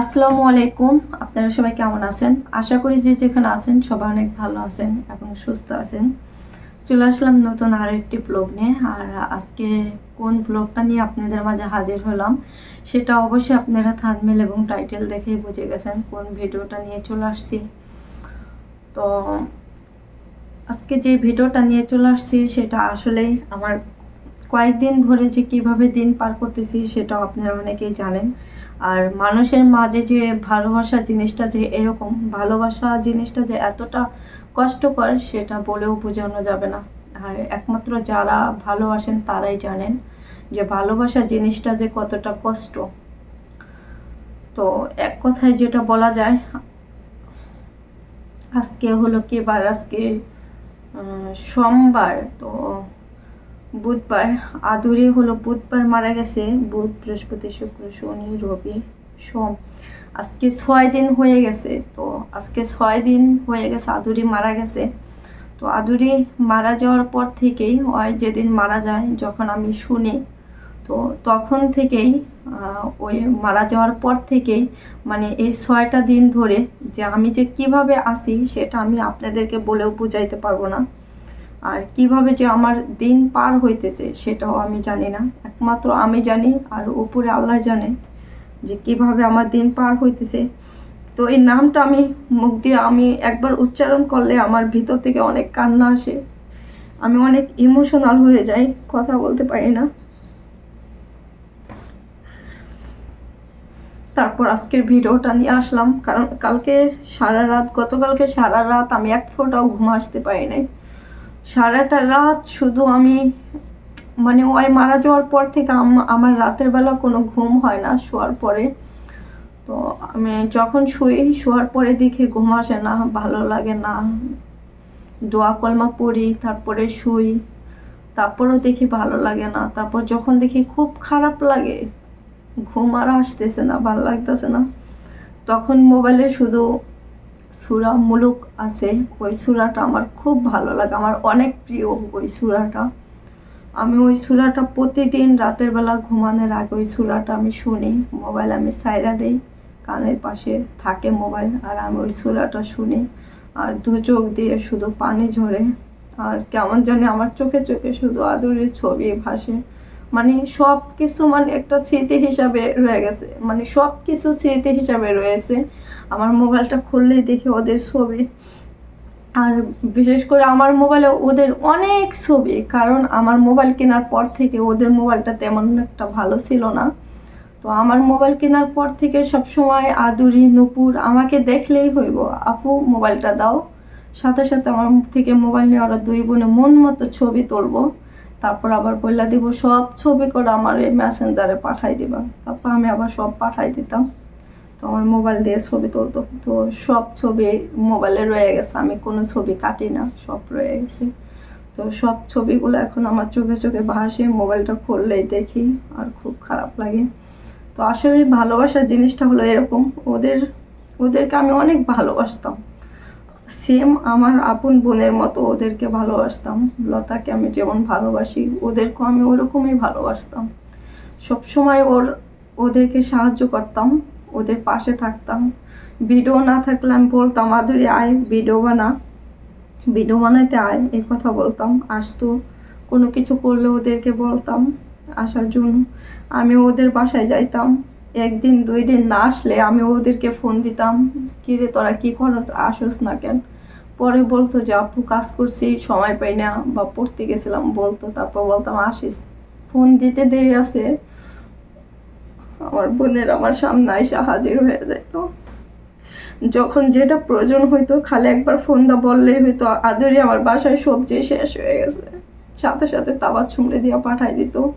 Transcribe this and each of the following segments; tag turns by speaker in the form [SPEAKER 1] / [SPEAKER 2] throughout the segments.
[SPEAKER 1] আসসালামু আলাইকুম। আপনারা সবাই কেমন আছেন? আশা করি যে যেখানে আছেন সবাই অনেক ভালো আছেন এবং সুস্থ আছেন। চলে আসলাম নতুন আর একটি ব্লগ নিয়ে। আর আজকে কোন ব্লগটা নিয়ে আপনাদের মাঝে হাজির হলাম, সেটা অবশ্যই আপনারা থাকমেল এবং টাইটেল দেখেই বুঝে গেছেন কোন ভিডিওটা নিয়ে চলে আসছি। তো আজকে যে ভিডিওটা নিয়ে চলে আসছি, সেটা আসলেই আমার কয়েকদিন ধরে যে কীভাবে দিন পার করতেছি, সেটাও আপনারা অনেকেই জানেন। আর মানুষের মাঝে যে ভালোবাসা জিনিসটা যে এরকম ভালোবাসা জিনিসটা যে এতটা কষ্টকর সেটা বলেও বোঝানো যাবে না। আর একমাত্র যারা ভালোবাসেন তারাই জানেন যে ভালোবাসা জিনিসটা যে কতটা কষ্ট। তো এক কথায় যেটা বলা যায়, আজকে হলো কি বার? আজকে সোমবার। তো বুধবার। আদুরে হলো বুধবার মারা গেছে। বুধ, বৃহস্পতি, শুক্র, শনি, রবি, সোম। আজকে ছয় দিন হয়ে গেছে। তো আজকে ছয় দিন হয়ে গেছে আদুরি মারা গেছে। তো আদুরি মারা যাওয়ার পর থেকেই, ওই যেদিন মারা যায়, যখন আমি শুনি, তো তখন থেকেই ওই মারা যাওয়ার পর থেকেই মানে এই ছয়টা দিন ধরে যে আমি যে কীভাবে আসি সেটা আমি আপনাদেরকে বলেও বুঝাইতে পারব না। আর কীভাবে যে আমার দিন পার হইতেছে সেটাও আমি জানি না। একমাত্র আমি জানি আর উপরে আল্লাহ জানে যে কীভাবে আমার দিন পার হইতেছে। তো এই নামটা আমি মুখ দিয়ে আমি একবার উচ্চারণ করলে আমার ভিতর থেকে অনেক কান্না আসে। আমি অনেক ইমোশনাল হয়ে যাই, কথা বলতে পারি না। তারপর আজকের ভিডিওটা নিয়ে আসলাম, কারণ কালকে সারা রাত, গতকালকে সারা রাত আমি এক ফোঁটাও ঘুম আসতে পারি নাই। সারাটা রাত শুধু আমি মানে ওই মারা যাওয়ার পর থেকে আম- আমার রাতের বেলা কোনো ঘুম হয় না শোয়ার পরে। তো আমি যখন শুই, শোয়ার পরে দেখি ঘুম আসে না, ভালো লাগে না। দোয়া কলমা পড়ি, তারপরে শুই, তারপরেও দেখি ভালো লাগে না। তারপর যখন দেখি খুব খারাপ লাগে, ঘুম আর আসতেছে না, ভালো লাগতেছে না, তখন মোবাইলে শুধু সুরা মুলুক আছে, ওই সুরাটা আমার খুব ভালো লাগে। আমার অনেক প্রিয় ওই সুরাটা। আমি ওই সুরাটা প্রতিদিন রাতের বেলা ঘুমানোর আগে ওই সুরাটা আমি শুনি। মোবাইল আমি সাইরা দিই, কানের পাশে থাকে মোবাইল, আর আমি ওই সুরাটা শুনি। আর দু চোখ দিয়ে শুধু পানি ঝরে। আর কেমন জানি আমার চোখে চোখে শুধু আদুরের ছবি ভাসে। মানে সব কিছু মানে একটা স্মৃতি হিসাবে রয়ে গেছে। মানে সব কিছু স্মৃতি হিসাবে রয়েছে। আমার মোবাইলটা খুললেই দেখি ওদের ছবি। আর বিশেষ করে আমার মোবাইলে ওদের অনেক ছবি, কারণ আমার মোবাইল কেনার পর থেকে ওদের মোবাইলটা তেমন একটা ভালো ছিল না। তো আমার মোবাইল কেনার পর থেকে সব সময় আদুরি, নুপুর আমাকে দেখলেই হইব, আপু, মোবাইলটা দাও। সাথে সাথে আমার থেকে মোবাইল নিয়ে ওরা দুই বোনে মন মতো ছবি তুলবো। তারপর আবার বললা দিব, সব ছবি করে আমার এই মেসেঞ্জারে পাঠাই দিবা। তারপর আমি আবার সব পাঠাই দিতাম। তো আমার মোবাইল দিয়ে ছবি তুলতো। তো সব ছবি মোবাইলে রয়ে গেছে। আমি কোনো ছবি কাটি না, সব রয়ে গেছে। তো সব ছবিগুলো এখন আমার চোখে চোখে ভাসে, মোবাইলটা খুললেই দেখি আর খুব খারাপ লাগে। তো আসলে ভালোবাসা জিনিসটা হলো এরকম। ওদের, ওদেরকে আমি অনেক ভালোবাসতাম। সেম আমার আপন বোনের মতো ওদেরকে ভালোবাসতাম। লতাকে আমি যেমন ভালোবাসি, ওদেরকেও আমি ওরকমই ভালোবাসতাম। সবসময় ওর, ওদেরকে সাহায্য করতাম, ওদের পাশে থাকতাম। ভিডিও না থাকলে আমি বলতাম, আদুরি আয়, ভিডিও বানা। ভিডিও বানাইতে আয় এই কথা বলতাম। আসতো, কোনো কিছু করলে ওদেরকে বলতাম আসার জন্য। আমি ওদের বাসায় যাইতাম। একদিন, দুই দিন না আসলে আমি ওদেরকে ফোন দিতাম, কিরে তোরা কি খরচ আসোস না কেন? পরে বলতো যে, আপু, কাজ করছি, সময় পাই না। বা, পড়তে গেছিলাম, বলতো। তারপর বলতাম, আসিস। ফোন দিতে দেরি আছে। আমার বোনের আমার সামনে এসে হাজির হয়ে যেত যখন যেটা প্রয়োজন হইতো, খালি একবার ফোন দা বললেই হয়তো আদরি আমার বাসায় সবজি শেষ হয়ে গেছে। সাথে সাথে তাবা ছুমড়ে দিয়া পাঠাই দিত।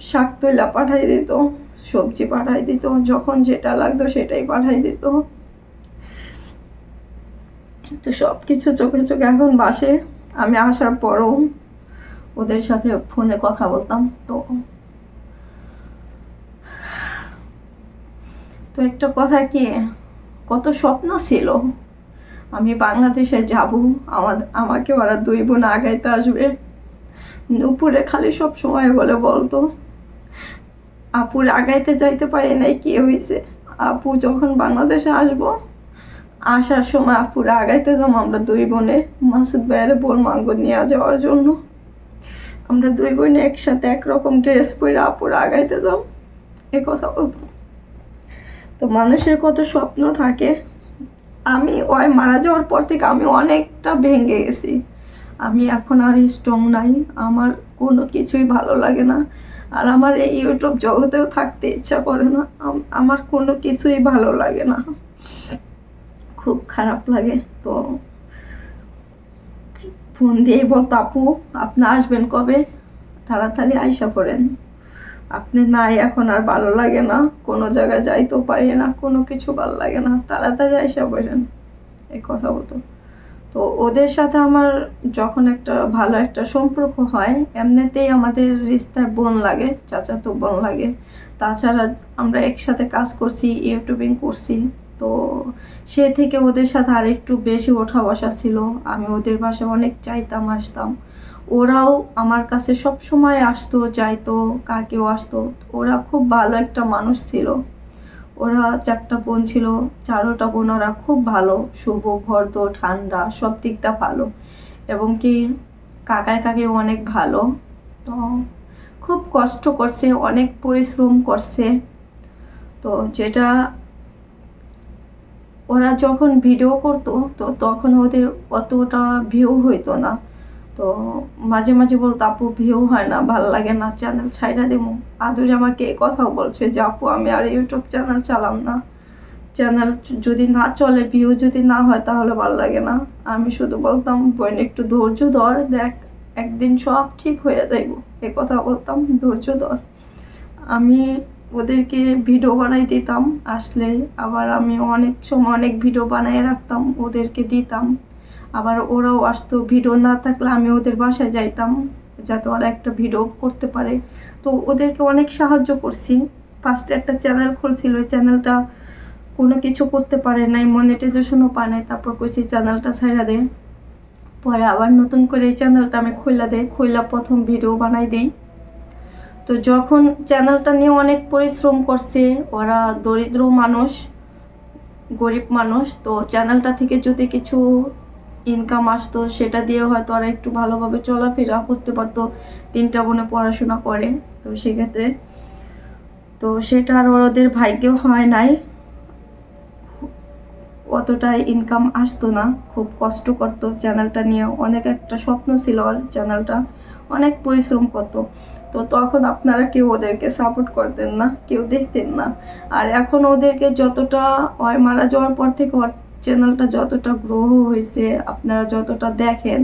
[SPEAKER 1] শাক তৈলা পাঠাই দিত। সবজি পাঠাই দিত, যখন যেটা লাগতো সেটাই পাঠাই দিত। তো সব কিছু চোখে চোখে এখন বাসে। আমি আসার পরও ওদের সাথে ফোনে কথা বলতাম তো। তো একটা কথা কি, কত স্বপ্ন ছিল। আমি বাংলাদেশে যাব, আমার, আমাকে ওরা দুই বোন আগাইতে আসবে। নুপুরে খালি সব সময় বলে বলতো। আপুর আগাইতে যাইতে পারি নাই, কি হয়েছে আপু, যখন বাংলাদেশে আসব, আসার সময় আপুর আগাইতে যাব আমরা দুই বোনে, মাসুদ ভাইয়ের বোন মাঙ্গ নিয়ে যাওয়ার জন্য। আমরা দুই বোনে একসাথে একরকম ড্রেস পরে আপুর আগাইতে যাও এ কথা বলতাম তো মানুষের কত স্বপ্ন থাকে। আমি ওই মারা যাওয়ার পর থেকে আমি অনেকটা ভেঙে গেছি। আমি এখন আর স্ট্রং নাই, আমার কোনো কিছুই ভালো লাগে না। আর আমার এই ইউটিউব জগতেও থাকতে ইচ্ছা করে না। আমার কোনো কিছুই ভালো লাগে না। খুব খারাপ লাগে। তো ফোন দিয়েই বলতো, আপু, আপনি আসবেন কবে? তাড়াতাড়ি আইসা পড়েন। আপনি নাই, এখন আর ভালো লাগে না। কোনো জায়গায় যাইতেও পারি না, কোনো কিছু ভালো লাগে না। তাড়াতাড়ি আইসা পড়েন। এই কথা বলতো। তো ওদের সাথে আমার যখন একটা ভালো একটা সম্পর্ক হয়, এমনিতেই আমাদের রিস্তায় বোন লাগে, চাচাতো বোন লাগে। তাছাড়া আমরা একসাথে কাজ করছি, ইউটিউবিং করছি। তো সে থেকে ওদের সাথে আর একটু বেশি ওঠা বসা ছিল। আমি ওদের বাসায় অনেক চাইতাম, আসতাম। ওরাও আমার কাছে সব সময় আসতো, যাইতো, কাকেও আসতো। ওরা খুব ভালো একটা মানুষ ছিল। ওরা চারটা বোন ছিল, চারোটা বোন ওরা খুব ভালো, শুভ ভর্ত ঠান্ডা, সব দিকটা ভালো। এবং কি কাকায় কাকে অনেক ভালো। তো খুব কষ্ট করছে, অনেক পরিশ্রম করছে। তো যেটা ওরা যখন ভিডিও করতো, তো তখন ওদের অতটা ভিউ হইতো না। তো মাঝে মাঝে বলতো, আপু ভিউ হয় না, ভালো লাগে না চ্যানেল ছাইড়া দেবো আদুরি আমাকে এই কথাও বলছে যে, আপু, আমি আর ইউটিউব চ্যানেল চালাম না। চ্যানেল যদি না চলে ভিউ যদি না হয়, তাহলে ভালো লাগে না। আমি শুধু বলতাম, বোন, একটু ধৈর্য ধর, দেখ, একদিন সব ঠিক হয়ে যাইব। এ কথা বলতাম, ধৈর্য ধর। আমি ওদেরকে ভিডিও বানাই দিতাম, আসলে আবার আমি অনেক সময় অনেক ভিডিও বানিয়ে রাখতাম, ওদেরকে দিতাম। আবার ওরাও আসতো, ভিডিও না থাকলে আমি ওদের বাসায় যাইতাম, যাতে ওরা একটা ভিডিও করতে পারে। তো ওদেরকে অনেক সাহায্য করছি। ফার্স্টে একটা চ্যানেল খুলছিল, ওই চ্যানেলটা কোনো কিছু করতে পারে নাই মনিটাইজেশনও পায় নাই, তারপর কইছি চ্যানেলটা ছাইড়া দেয় পরে আবার নতুন করে এই চ্যানেলটা আমি খুইলা দেই, খুইলা প্রথম ভিডিও বানাই দেই। তো যখন চ্যানেলটা নিয়ে অনেক পরিশ্রম করছে, ওরা দরিদ্র মানুষ, গরিব মানুষ, তো চ্যানেলটা থেকে যদি কিছু ইনকাম আসতো, সেটা দিয়ে হয়তো ওরা একটু ভালোভাবে চলাফেরা করতে পারতো, তিনটা বোনে পড়াশোনা করে। তো সেক্ষেত্রে তো সেটা আর ওদের ভাগ্যেও হয় নাই। অতটা ইনকাম আসতো না, খুব কষ্ট করতো। চ্যানেলটা নিয়ে অনেক একটা স্বপ্ন ছিল ওর চ্যানেলটা অনেক পরিশ্রম করতো। তো তখন আপনারা কেউ ওদেরকে সাপোর্ট করতেন না, কেউ দেখতেন না। আর এখন ওদেরকে যতটা ওই মারা যাওয়ার পর থেকে চ্যানেলটা যতটা গ্রহ হয়েছে, আপনারা যতটা দেখেন,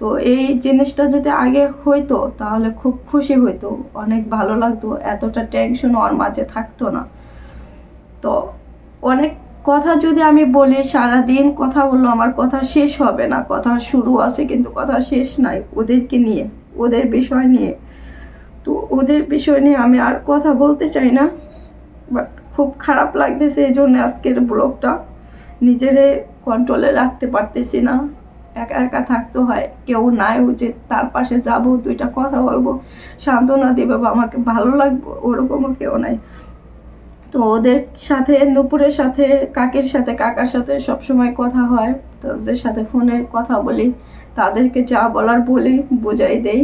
[SPEAKER 1] তো এই জিনিসটা যদি আগে হইতো, তাহলে খুব খুশি হইতো, অনেক ভালো লাগতো, এতটা টেনশন ওর মাঝে থাকতো না। তো অনেক কথা যদি আমি বলি, সারাদিন কথা বলল, আমার কথা শেষ হবে না, কথা শুরু আছে কিন্তু কথা শেষ নাই, ওদেরকে নিয়ে, ওদের বিষয় নিয়ে। তো ওদের বিষয় নিয়ে আমি আর কথা বলতে চাই না বাট খুব খারাপ লাগতেছে এই জন্য আজকের ব্লগটা নিজেরে কন্ট্রোলে রাখতে পারতেছি না। একা একা থাকতে হয়, কেউ নাই যে তার পাশে যাব, দুইটা কথা বলব, সান্ত্বনা দেবে, বা আমাকে ভালো লাগবে, ওরকমও কেউ নাই। তো ওদের সাথে, নুপুরের সাথে, কাকের সাথে, কাকার সাথে সব সময় কথা হয়। তো ওদের সাথে ফোনে কথা বলি, তাদেরকে যা বলার বলি, বোঝাই দেই।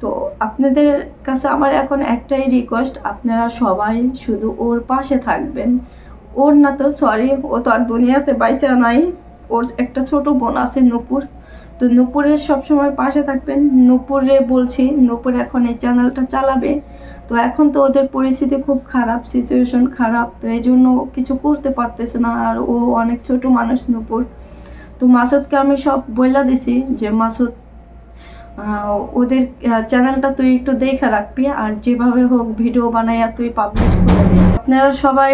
[SPEAKER 1] তো আপনাদের কাছে আমার এখন একটাই রিকোয়েস্ট আপনারা সবাই শুধু ওর পাশে থাকবেন। ওর না তো সরি ও তো আর দুনিয়াতে বাইচা নাই। ওর একটা ছোট বোন আছে নূপুর। তো নূপুরের সবসময় পাশে থাকবেন। নূপুরে বলছি, নূপুর এখন এই চ্যানেলটা চালাবে। তো এখন তো ওদের পরিস্থিতি খুব খারাপ সিচুয়েশন খারাপ। তো এই জন্য কিছু করতে পারতেছে না, আর ও অনেক ছোট মানুষ নূপুর। তো মাসুদকে আমি সব বইলা দিছি যে, মাসুদ ওদের চ্যানেলটা তুই একটু দেখে রাখবি, আর যেভাবে হোক ভিডিও বানাইয়া তুই পাবলিশ করে দিবি আপনারা সবাই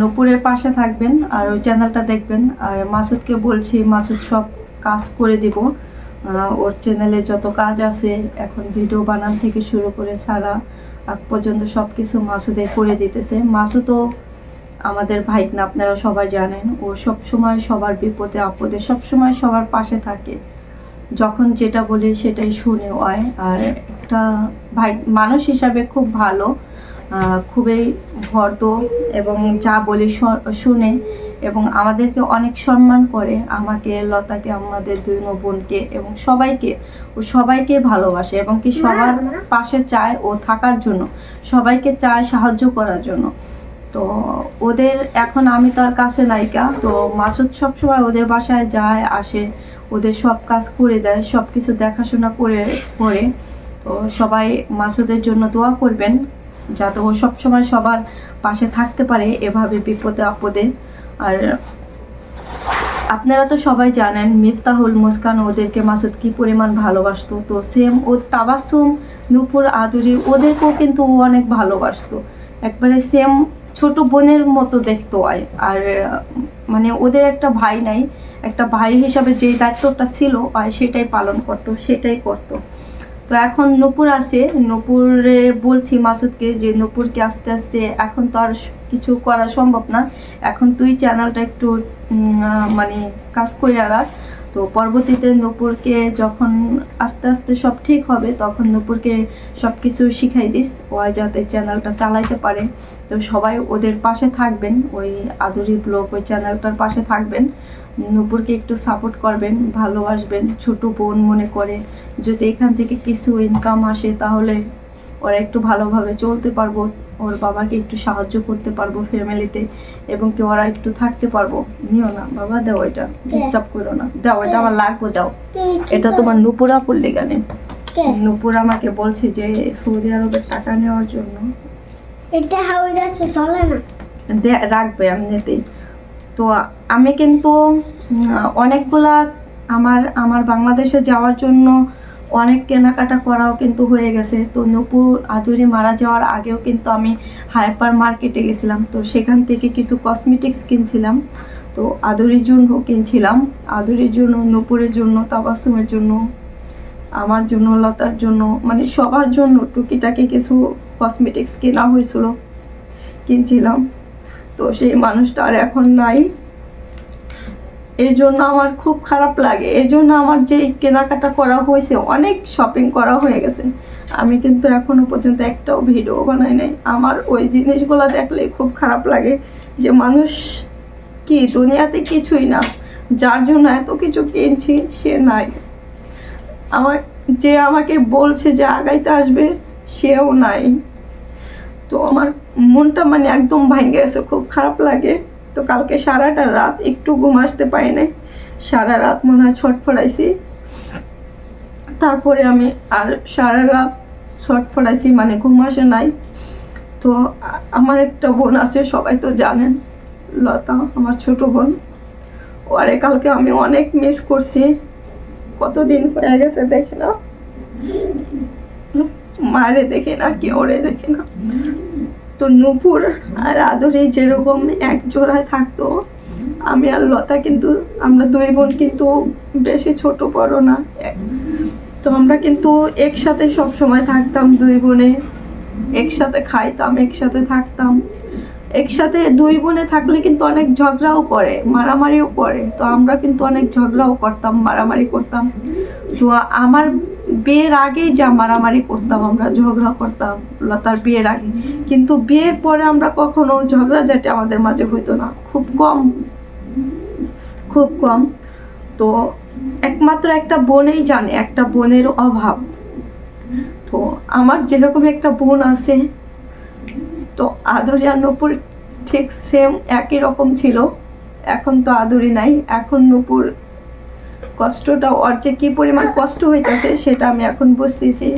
[SPEAKER 1] নূপুরের পাশে থাকবেন আর ওই চ্যানেলটা দেখবেন। আর মাসুদকে বলছি, মাসুদ সব কাজ করে দিব। ওর চ্যানেলে যত কাজ আছে, এখন ভিডিও বানান থেকে শুরু করে সারা আগ পর্যন্ত সব কিছু মাসুদে করে দিতেছে। মাসুদও আমাদের ভাইকনা আপনারা সবাই জানেন। ও সব সময় সবার বিপদে, আপদে সব সময় সবার পাশে থাকে। যখন যেটা বলি সেটাই শুনে হয় আর একটা ভাই, মানুষ হিসাবে খুব ভালো। খুবই ভর্ত এবং যা বলি শুনে এবং আমাদেরকে অনেক সম্মান করে আমাকে লতাকে আমাদের দুই বোনকে এবং সবাইকে ও সবাইকে ভালোবাসে এবং কি সবার পাশে চায় ও থাকার জন্য সবাইকে চায় সাহায্য করার জন্য। তো ওদের এখন আমি তার কাছে নায়িকা তো মাসুদ সবসময় ওদের বাসায় যায় আসে ওদের সব কাজ করে দেয় সব কিছু দেখাশোনা করে করে। তো সবাই মাসুদের জন্য দোয়া করবেন। যাতে ও সবসময় সবার পাশে থাকতে পারে এভাবে বিপদে আপদে। আর আপনারা তো সবাই জানেন, মিফতাহুল মুস্কান ওদেরকে মাসুদ কি পরিমাণ ভালোবাসতো। তো সেম ও তাবাসুম নূপুর, আদুরি ওদেরকেও কিন্তু ও অনেক ভালোবাসতো। একবারে সেম ছোট বোনের মতো দেখতো আয়। আর মানে ওদের একটা ভাই নাই, একটা ভাই হিসাবে যে দায়িত্বটা ছিল আর সেটাই পালন করতো, সেটাই করতো। তো এখন নূপুর আছে। নূপুরে বলছি মাসুদকে যে, নূপুরকে আস্তে আস্তে এখন তো আর কিছু করা সম্ভব না। এখন তুই চ্যানেলটা একটু মানে কাজ করে রাখ তো পরবর্তীতে নূপুরকে যখন আস্তে আস্তে সব ঠিক হবে, তখন নূপুরকে সব কিছু শিখাই দিস, ও যাতে চ্যানেলটা চালাইতে পারে। তো সবাই ওদের পাশে থাকবেন, ওই আদুরি ব্লগ ওই চ্যানেলটার পাশে থাকবেন। নূপুরকে একটু সাপোর্ট করবেন, ভালোবাসবেন, ছোট বোন মনে করে। যদি এখান থেকে কিছু ইনকাম আসে, তাহলে ওরা একটু ভালোভাবে চলতে পারব। ওর বাবাকে একটু সাহায্য করতে পারব ফ্যামিলিতে এবং কি ওরা একটু থাকতে পারব। নিও না বাবা দাও এটা। ডিস্টার্ব করো না। দাও এটা আমার লাগবে দাও এটা তোমার নুপুরা পড়লে গানে নুপুর আমাকে বলছে যে সৌদি আরবের টাকা নেওয়ার জন্য।
[SPEAKER 2] এটা হাওয়া যাচ্ছে চলে না।
[SPEAKER 1] দে- রাখবে এমনিতেই তো আমি কিন্তু অনেকগুলা আমার আমার বাংলাদেশে যাওয়ার জন্য অনেক কেনাকাটা করাও কিন্তু হয়ে গেছে। তো নূপুর আদুরি মারা যাওয়ার আগেও কিন্তু আমি হাইপার মার্কেটে গেছিলাম। তো সেখান থেকে কিছু কসমেটিক্স কিনছিলাম। তো আদুরির জন্য কিনছিলাম। আদুরির জন্য, নূপুরের জন্য, তাবাসুমের জন্য, আমার জন্য, লতার জন্য মানে সবার জন্য টুকিটাকি কিছু কসমেটিক্স কেনা হয়েছিল। কিনছিলাম। তো সেই মানুষটা আর এখন নাই। এই জন্য আমার খুব খারাপ লাগে। এই জন্য আমার যে কেনাকাটা করা হয়েছে, অনেক শপিং করা হয়ে গেছে। আমি কিন্তু এখনও পর্যন্ত একটাও ভিডিও বানাই নাই। আমার ওই জিনিসগুলো দেখলে খুব খারাপ লাগে যে মানুষ কি দুনিয়াতে কিছুই না, যার জন্য এত কিছু কিনছি সে নাই। আমার, যে আমাকে বলছে যে আগাইতে আসবে, সেও নাই। তো আমার মনটা মানে একদম ভেঙে গেছে, খুব খারাপ লাগে। তো কালকে সারাটা রাত একটু ঘুম আসতে পারি নাই। সারা রাত মনে হয় ছটফড়াইছি তারপরে আমি আর সারা রাত ছটফড়াইছি মানে ঘুম আসে নাই। তো আমার একটা বোন আছে, সবাই তো জানেন, লতা, আমার ছোট বোন। ওরে কালকে আমি অনেক মিস করছি। কতদিন হয়ে গেছে দেখে না মারে দেখে না কি ওরে দেখে না। তো নূপুর আর আদরে যেরকম এক জোড়ায় থাকতো, আমি আর লতা কিন্তু, আমরা দুই বোন কিন্তু বেশি ছোট বড় না। তো আমরা কিন্তু একসাথে সব সময় থাকতাম দুই বোনে। একসাথে খাইতাম, একসাথে থাকতাম। একসাথে দুই বোনে থাকলে কিন্তু অনেক ঝগড়াও করে, মারামারিও করে। তো আমরা কিন্তু অনেক ঝগড়াও করতাম, মারামারি করতাম। তো আমার বিয়ের আগেই যা মারামারি করতাম, আমরা ঝগড়া করতাম, লতার বিয়ের আগে। কিন্তু বিয়ের পরে আমরা কখনো ঝগড়া ঝগড়াঝাটি আমাদের মাঝে হইতো না। খুব কম খুব কম। তো একমাত্র একটা বোনেই জানে, একটা বোনের অভাব। তো আমার যেরকম একটা বোন আছে, তো আদরি আর নূপুর ঠিক সেম একই রকম ছিল। এখন তো আদরি নাই, এখন নূপুর কষ্টটা ওর যে কী পরিমাণ কষ্ট হইতেছে সেটা আমি এখন বুঝতেছি।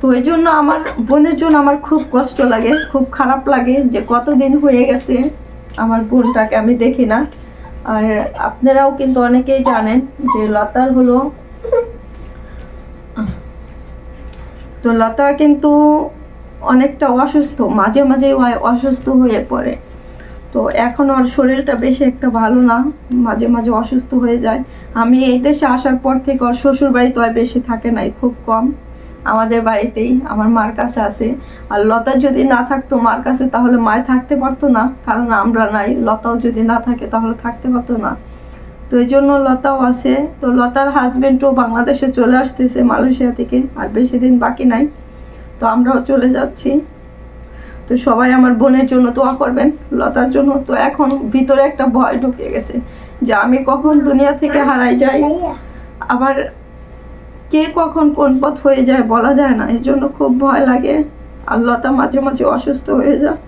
[SPEAKER 1] তো এই জন্য আমার, বোনের জন্য আমার খুব কষ্ট লাগে, খুব খারাপ লাগে যে কতদিন হয়ে গেছে আমার বোনটাকে আমি দেখি না। আর আপনারাও কিন্তু অনেকেই জানেন যে লতার হলো, তো লতা কিন্তু অনেকটা অসুস্থ, মাঝে মাঝে অসুস্থ হয়ে পড়ে। তো এখন ওর শরীরটা বেশি একটা ভালো না, মাঝে মাঝে অসুস্থ হয়ে যায়। আমি এই দেশে আসার পর থেকে ওর শ্বশুর বাড়ি তো আর বেশি থাকে নাই, খুব কম। আমাদের বাড়িতেই, আমার মার কাছে আছে। আর লতা যদি না থাকতো মার কাছে, তাহলে মায় থাকতে পারতো না, কারণ আমরা নাই। লতাও যদি না থাকে, তাহলে থাকতে পারতো না। তো এই জন্য লতাও আছে। তো লতার হাজবেন্ডও বাংলাদেশে চলে আসতেছে, মালয়েশিয়া থেকে, আর বেশি দিন বাকি নাই। তো আমরাও চলে যাচ্ছি। তো সবাই আমার বোনের জন্য দোয়া করবেন, লতার জন্য। তো এখন ভিতরে একটা ভয় ঢুকে গেছে যে আমি কখন দুনিয়া থেকে হারাই যাই। আবার কে কখন কোন পথ হয়ে যায় বলা যায় না এর জন্য খুব ভয় লাগে। আর লতা মাঝে মাঝে অসুস্থ হয়ে যায়।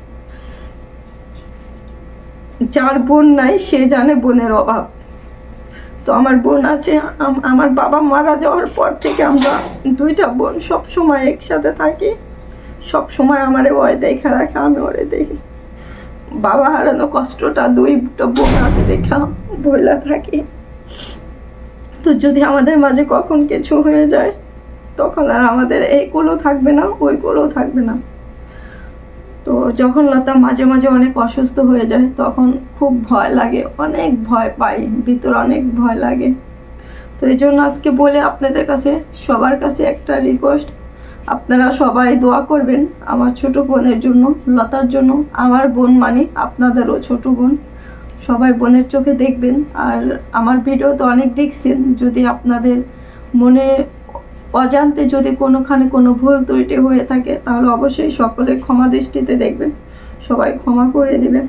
[SPEAKER 1] যার বোন নাই, সে জানে বোনের অভাব। তো আমার বোন আছে আমার বাবা মারা যাওয়ার পর থেকে আমরা দুইটা বোন সব সময় একসাথে থাকি। সব সময় আমারে ওয় দেখা রাখে, আমি ওরে দেখি। বাবা হারানো কষ্টটা দুইটা বোন আছে দেখা বইলা থাকি। তো যদি আমাদের মাঝে কখন কিছু হয়ে যায়, তখন আর আমাদের এইগুলো থাকবে না, ওই ওইগুলোও থাকবে না। তো যখন লতা মাঝে মাঝে অনেক অসুস্থ হয়ে যায়, তখন খুব ভয় লাগে, অনেক ভয় পাই, ভিতর অনেক ভয় লাগে। তো এই জন্য আজকে বলে আপনাদের কাছে, সবার কাছে একটা রিকোয়েস্ট আপনারা সবাই দোয়া করবেন আমার ছোট বোনের জন্য, লতার জন্য, আমার বোন মানে আপনাদেরও ছোট বোন। সবাই বোনের চোখে দেখবেন। আর আমার ভিডিও তো অনেক দেখছেন, যদি আপনাদের মনে অজান্তে যদি কোনোখানে কোনো ভুল ত্রুটি হয়ে থাকে, তাহলে অবশ্যই সকলে ক্ষমা দৃষ্টিতে দেখবেন। সবাই ক্ষমা করে দেবেন।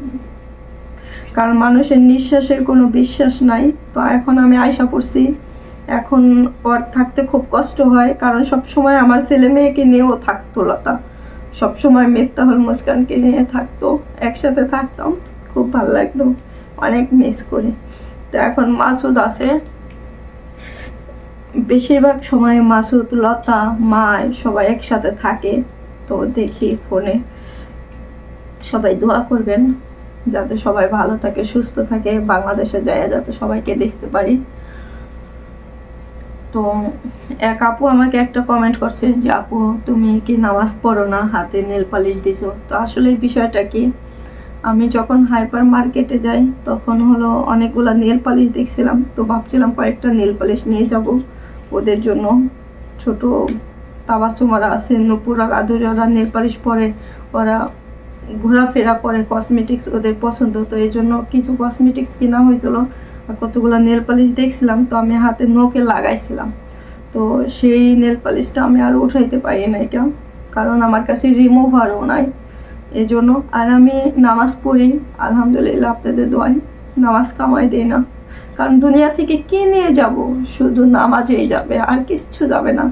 [SPEAKER 1] কারণ মানুষের নিঃশ্বাসের কোনো বিশ্বাস নাই। তো এখন আমি আয়সা পড়ছি। এখন ওর থাকতে খুব কষ্ট হয়, কারণ সব সময় আমার ছেলে মেয়েকে নিয়েও থাকতো লতা। সব সময় মিফতাহুল মুস্কানকে নিয়ে থাকতো, একসাথে থাকতাম, খুব ভালো লাগতো, অনেক মিস করি। তো এখন মাসুদ আছে। বেশিরভাগ সময় মাসুদ, লতা মায় সবাই একসাথে থাকে, তো দেখি ফোনে। সবাই দোয়া করবেন, যাতে সবাই ভালো থাকে, সুস্থ থাকে, বাংলাদেশে যায় যাতে সবাইকে দেখতে পারি। তো এক আপু আমাকে একটা কমেন্ট করছে যে, আপু, তুমি কি নামাজ পড়ো না? হাতে নেল পালিশ দিছো। তো আসলে এই বিষয়টা কি? আমি যখন হাইপার মার্কেটে যাই, তখন হলো অনেকগুলো নেল পালিশ দেখছিলাম। তো ভাবছিলাম কয়েকটা নেল পালিশ নিয়ে যাব। ওদের জন্য ছোট তাবাসুমারা আছে, নুপুর আর আদুরি ওরা নেল পালিশ পরে, ওরা ঘোরাফেরা করে কসমেটিক্স ওদের পছন্দ। তো এই জন্য কিছু কসমেটিক্স কেনা হয়েছিল। কতগুলো নেল পালিশ দেখছিলাম, তো আমি হাতে নোকে লাগাইছিলাম। তো সেই নেল পালিশটা আমি আর উঠাইতে পারি না এটা কারণ আমার কাছে রিমুভারও নাই। এই জন্য আর আমি নামাজ পড়ি, আলহামদুলিল্লাহ আপনাদের দোয়াই নামাজ কামাই দিই না। কারণ দুনিয়া থেকে কি নিয়ে যাব? শুধু নামাজেই যাবে, আর কিচ্ছু যাবে না।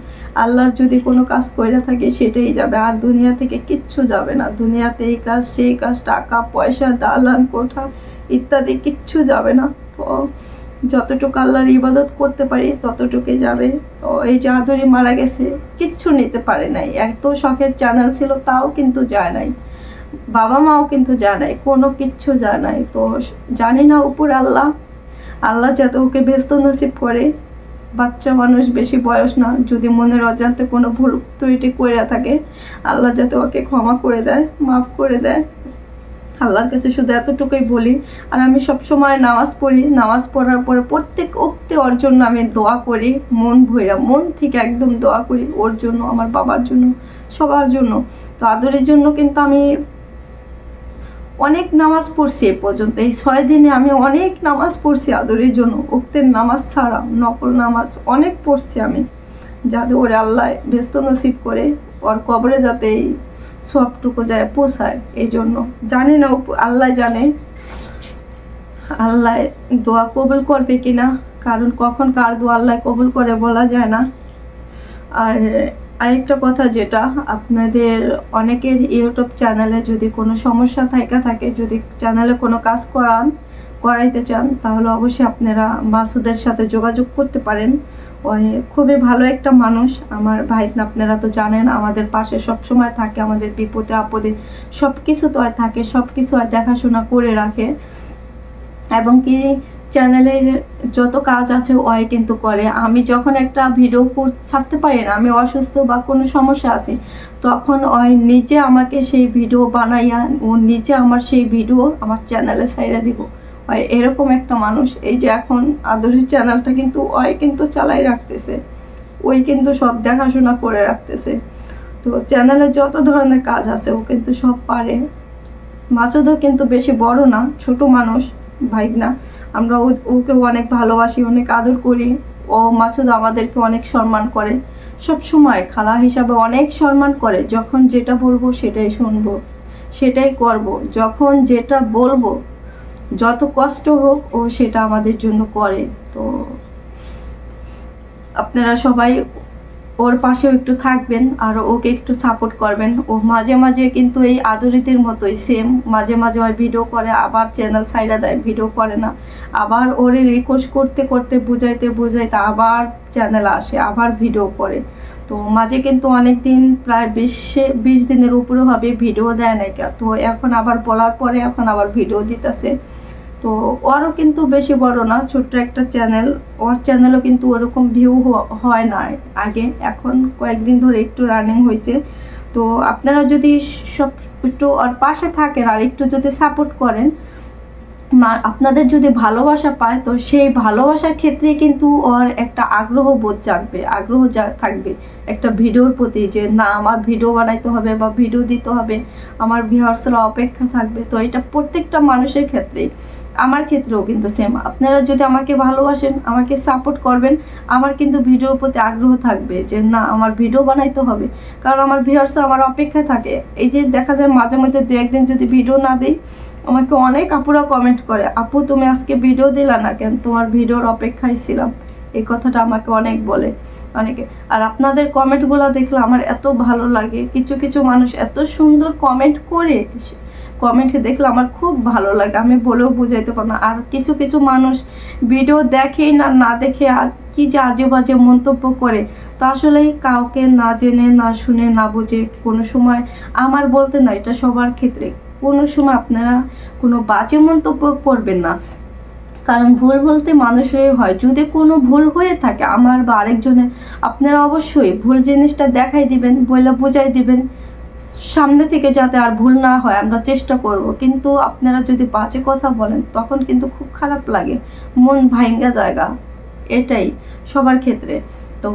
[SPEAKER 1] আল্লাহর যদি কোনো কাজ করে থাকে, সেটাই যাবে। আর দুনিয়া থেকে কিচ্ছু যাবে না। দুনিয়াতে এই কাজ, সেই কাজ, টাকা, পয়সা, দালান, কোঠা ইত্যাদি কিচ্ছু যাবে না। যতটুকু আল্লাহর ইবাদত করতে পারি ততটুকুই যাবে। তো এই যে আদরি মারা গেছে, কিচ্ছু নিতে পারে নাই। এত শখের চ্যানেল ছিল, তাও কিন্তু যায় নাই। বাবা মাও কিন্তু যায় নাই, কোনো কিচ্ছু যায় নাই। তো জানি না উপর আল্লাহ আল্লাহ যাতে ওকে ব্যস্ত নসিব করে। বাচ্চা মানুষ বেশি বয়স না, যদি মনের অজান্তে কোনো ভুল ত্রুটি করে থাকে, আল্লাহ যাতে ওকে ক্ষমা করে দেয়, মাফ করে দেয়। আল্লাহর কাছে শুধু এতটুকুই বলি, আর আমি সব সময় নামাজ পড়ি। নামাজ পড়ার পরে প্রত্যেক উক্তি ওর জন্য আমি দোয়া করি, মন ভৈরা মন থেকে একদম দোয়া করি ওর জন্য, আমার বাবার জন্য, সবার জন্য। তো আদরের জন্য কিন্তু আমি অনেক নামাজ পড়ছি এ পর্যন্ত। এই ছয় দিনে আমি অনেক নামাজ পড়ছি আদরের জন্য। উক্তের নামাজ ছাড়া নকল নামাজ অনেক পড়ছি আমি, যাতে ওরে আল্লাহ ব্যস্ত নসিব করে, ওর কবরে যাতে এই সবটুকু যায় পোষায় এই জন্য জানি না, আল্লাহ জানে। আল্লাহ দোয়া কবুল করবে কিনা কারণ কখন কার দোয়া আল্লাহ কবুল করে বলা যায় না। আর আরেকটা কথা যেটা, আপনাদের অনেকের ইউটিউব চ্যানেলে যদি কোনো সমস্যা থাকা থাকে, যদি চ্যানেলে কোনো কাজ করান, করাইতে চান, তাহলে অবশ্যই আপনারা মাসুদের সাথে যোগাযোগ করতে পারেন। খুবই ভালো একটা মানুষ। আমার ভাই আপনারা তো জানেন, আমাদের পাশে সব সময় থাকে, আমাদের বিপদে আপদে সব কিছু তো থাকে সব কিছু আর দেখাশোনা করে রাখে। এবং কি চ্যানেলের যত কাজ আছে, ওই কিন্তু করে। আমি যখন একটা ভিডিও ছাড়তে পারি না, আমি অসুস্থ বা কোনো সমস্যা আছে, তখন ওই নিজে আমাকে সেই ভিডিও বানাইয়া, ও নিজে আমার সেই ভিডিও আমার চ্যানেলে ছাইড়া দিব। এরকম একটা মানুষ, এই যে এখন আদরের চ্যানেলটা কিন্তু ওই কিন্তু চালাই রাখতেছে, ওই কিন্তু সব দেখাশোনা করে রাখতেছে। তো চ্যানেলে যত ধরনের কাজ আছে, ও কিন্তু সব পারে। মাসুদও কিন্তু বেশি বড় না, ছোট মানুষ, ভাইগনা। আমরা ও- ওকে অনেক ভালোবাসি, অনেক আদর করি। ও, মাসুদ আমাদেরকে অনেক সম্মান করে। সব সময় খালা হিসাবে অনেক সম্মান করে, যখন যেটা বলব সেটাই শুনব, সেটাই করব। যখন যেটা বলব যত কষ্ট হোক ও সেটা আমাদের জন্য করে। তো আপনারা সবাই ওর পাশেও একটু থাকবেন আর ওকে একটু সাপোর্ট করবেন। ও মাঝে মাঝে কিন্তু এই আদরিতির মতোই সেম মাঝে মাঝে হয় ভিডিও করে, আবার চ্যানেল সাইডে দেয় ভিডিও করে না। আবার ওরে রিকোয়েস্ট করতে করতে, বুঝাইতে বুঝাইতে আবার চ্যানেল আসে, আবার ভিডিও করে। তো মাঝে কিন্তু অনেক দিন প্রায় বিশে, বিশ দিনের উপরে হবে ভিডিও দেয় নাই। তো এখন আবার বলার পরে এখন আবার ভিডিও দিতেছে। তো ওরও কিন্তু বেশি বড় না, ছোট্ট একটা চ্যানেল। ওর চ্যানেলও কিন্তু ওরকম ভিউ হয় না আগে। এখন কয়েকদিন ধরে একটু রানিং হয়েছে তো আপনারা যদি সব একটু ওর পাশে থাকেন আর একটু যদি সাপোর্ট করেন আপনাদের যদি ভালোবাসা পায়, তো সেই ভালোবাসার ক্ষেত্রে কিন্তু ওর একটা আগ্রহ বোধ জাগবে, আগ্রহ যা থাকবে। একটা ভিডিওর প্রতি যে, না, আমার ভিডিও বানাইতে হবে বা ভিডিও দিতে হবে, আমার ভিউয়ার্সরা অপেক্ষা থাকবে। তো এটা প্রত্যেকটা মানুষের ক্ষেত্রেই, আমার ক্ষেত্রেও কিন্তু সেম আপনারা যদি আমাকে ভালোবাসেন, আমাকে সাপোর্ট করবেন, আমার কিন্তু ভিডিওর প্রতি আগ্রহ থাকবে যে, না, আমার ভিডিও বানাইতে হবে। কারণ আমার ভিউয়ার্সরা আমার অপেক্ষায় থাকে। এই যে, দেখা যায় মাঝে মধ্যে দু একদিন যদি ভিডিও না দিই আমাকে অনেক আপুরা কমেন্ট করে, আপু, তুমি আজকে ভিডিও দিলা না কেন? তোমার ভিডিওর অপেক্ষায় ছিলাম। এই কথাটা আমাকে অনেক বলে, অনেকে। আর আপনাদের কমেন্টগুলো দেখলে আমার এত ভালো লাগে। কিছু কিছু মানুষ এত সুন্দর কমেন্ট করে কমেন্টে দেখলে আমার খুব ভালো লাগে। আমি বলেও বুঝাইতে পারব না। আর কিছু কিছু মানুষ ভিডিও দেখেই না না দেখে কি যে আজে বাজে মন্তব্য করে। তো আসলেই কাউকে না জেনে, না শুনে, না বুঝে কোনো সময় আমার বলতে না, এটা সবার ক্ষেত্রে। কোনো সময় আপনারা কোনো বাজে মন্তব্য করবেন না। কারণ ভুল বলতে মানুষেরই হয়। যদি কোনো ভুল হয়ে থাকে আমার বা আরেকজনের, আপনারা অবশ্যই ভুল জিনিসটা দেখাই দিবেন বলে বুঝাই দিবেন। সামনে থেকে যাতে আর ভুল না হয়, আমরা চেষ্টা করব। কিন্তু আপনারা যদি বাজে কথা বলেন, তখন কিন্তু খুব খারাপ লাগে। মন ভাঙ্গা জায়গা। এটাই সবার ক্ষেত্রে। তো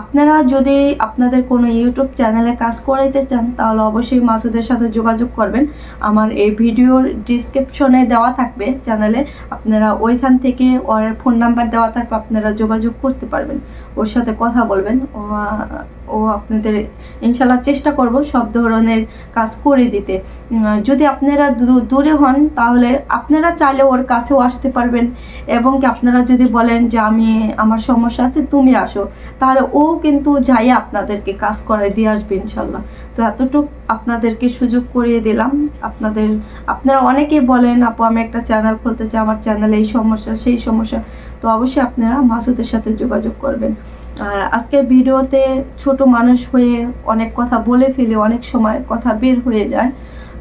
[SPEAKER 1] আপনারা যদি আপনাদের কোনো ইউটিউব চ্যানেলে কাজ করাইতে চান, তাহলে অবশ্যই মাসুদের সাথে যোগাযোগ করবেন। আমার এই ভিডিওর ডিসক্রিপশনে দেওয়া থাকবে চ্যানেলে। আপনারা ওইখান থেকে ওর ফোন নাম্বার দেওয়া থাকবে, আপনারা যোগাযোগ করতে পারবেন। ওর সাথে কথা বলবেন। ও আপনাদের ইনশাল্লাহ চেষ্টা করব সব ধরনের কাজ করে দিতে। যদি আপনারা দূরে হন, তাহলে আপনারা চাইলে ওর কাছেও আসতে পারবেন এবং কি আপনারা যদি বলেন যে আমি, আমার সমস্যা আছে, তুমি আসো, তাহলে ও কিন্তু যাই আপনাদেরকে কাজ করে দিয়ে আসবে ইনশাল্লাহ তো এতটুক আপনাদেরকে সুযোগ করিয়ে দিলাম। আপনাদের, আপনারা অনেকেই বলেন, আপু, আমি একটা চ্যানেল খুলতে চাই, আমার চ্যানেলে এই সমস্যা, সেই সমস্যা। তো অবশ্যই আপনারা মাসুদের সাথে যোগাযোগ করবেন। আর আজকের ভিডিওতে ছোট মানুষ হয়ে অনেক কথা বলে ফেলে, অনেক সময় কথা বের হয়ে যায়।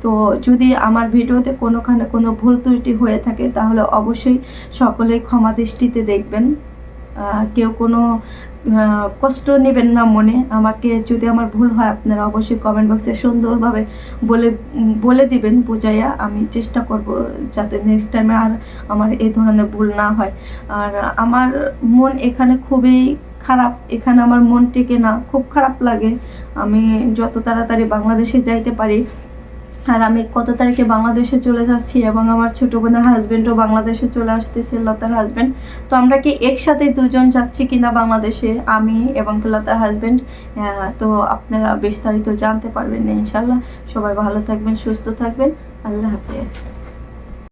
[SPEAKER 1] তো যদি আমার ভিডিওতে কোনোখানে কোনো ভুল ত্রুটি হয়ে থাকে, তাহলে অবশ্যই সকলেই ক্ষমা দৃষ্টিতে দেখবেন। কেউ কোনো কষ্ট নেবেন না মনে। আমাকে যদি আমার ভুল হয়, আপনারা অবশ্যই কমেন্ট বক্সে সুন্দরভাবে বলে বলে দিবেন, বুঝাইয়া আমি চেষ্টা করব যাতে নেক্সট টাইমে আর আমার এই ধরনের ভুল না হয়। আর আমার মন এখানে খুবই খারাপ, এখানে আমার মন টেকে না, খুব খারাপ লাগে। আমি যত তাড়াতাড়ি বাংলাদেশে যাইতে পারি, আর আমি কত তারিখে বাংলাদেশে চলে যাচ্ছি এবং আমার ছোটো বোনের হাজব্যান্ডও বাংলাদেশে চলে আসতেছে, লতার হাজব্যান্ড তো আমরা কি একসাথে দুজন যাচ্ছি কিনা বাংলাদেশে? আমি এবং লতার হাজব্যান্ড তো আপনারা বিস্তারিত জানতে পারবেন ইনশাল্লাহ সবাই ভালো থাকবেন, সুস্থ থাকবেন। আল্লাহ হাফিজ।